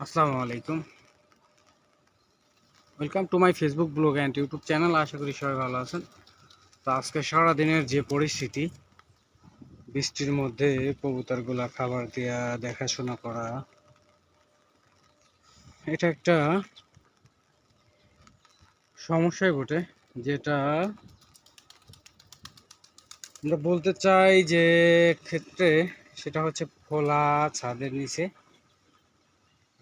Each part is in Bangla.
আসসালামু আলাইকুম। Welcome to my Facebook blog and YouTube channel আশা করি সবাই ভালো আছেন। তো আজকে সারাদিনের যে পরিস্থিতি, বৃষ্টির মধ্যে কবুতরগুলা খাবার দেওয়া দেখাশোনা করা, এটা একটা সমস্যাই বটে, যেটা আমরা বলতে চাই যে ক্ষেত্রে সেটা হচ্ছে খোলা ছাদের নিচে।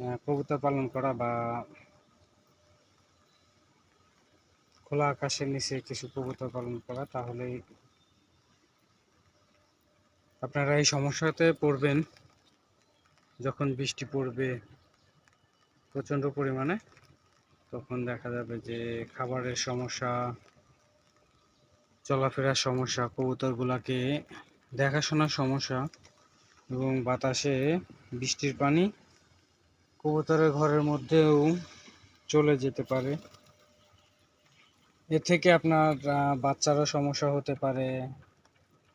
কবুতর পালন করা বা খোলা আকাশের নিচে কিছু কবুতর পালন করা, তাহলে আপনারা এই সমস্যাতে পড়বেন। যখন বৃষ্টি পড়বে প্রচণ্ড পরিমাণে, তখন দেখা যাবে যে খাবারের সমস্যা, চলাফেরার সমস্যা, কবুতরগুলাকে দেখাশোনার সমস্যা এবং বাতাসে বৃষ্টির পানি কবুতরের ঘরের মধ্যেও চলে যেতে পারে। এ থেকে আপনার বাচ্চারও সমস্যা হতে পারে।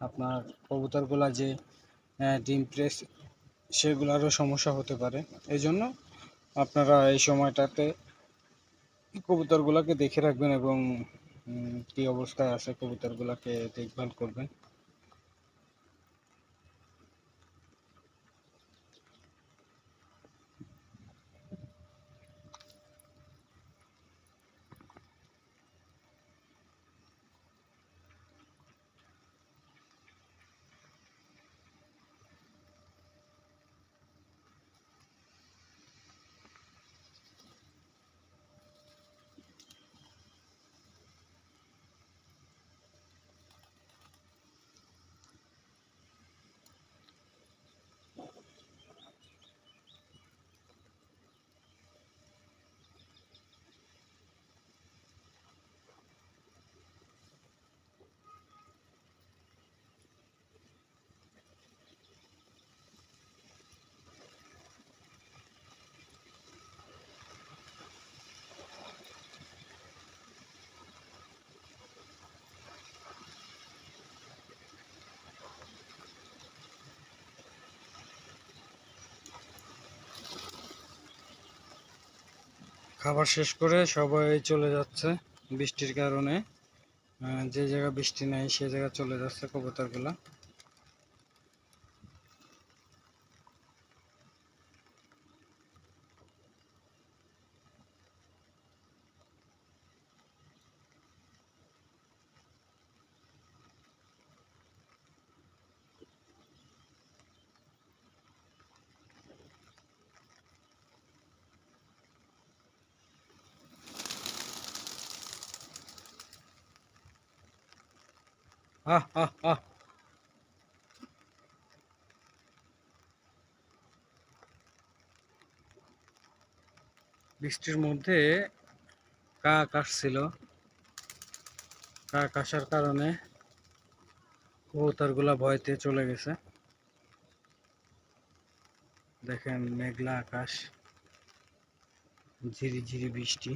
আপনার কবুতরগুলা যে ডিম প্রেস, সেগুলারও সমস্যা হতে পারে। এই জন্য আপনারা এই সময়টাতে কবুতরগুলোকে দেখে রাখবেন এবং কি অবস্থায় আছে কবুতরগুলোকে দেখভাল করবেন। খাবার শেষ করে সবাই চলে যাচ্ছে বৃষ্টির কারণে। যে জায়গা বৃষ্টি নাই, সে জায়গা চলে যাচ্ছে কবুতরগুলা। আহ আহ আহ। বৃষ্টির মধ্যে কাক আসছিল কাক আসার কারণে কবুতরগুলা ভয়তে চলে গেছে। দেখেন, মেঘলা আকাশ ঝিরি ঝিরি বৃষ্টি।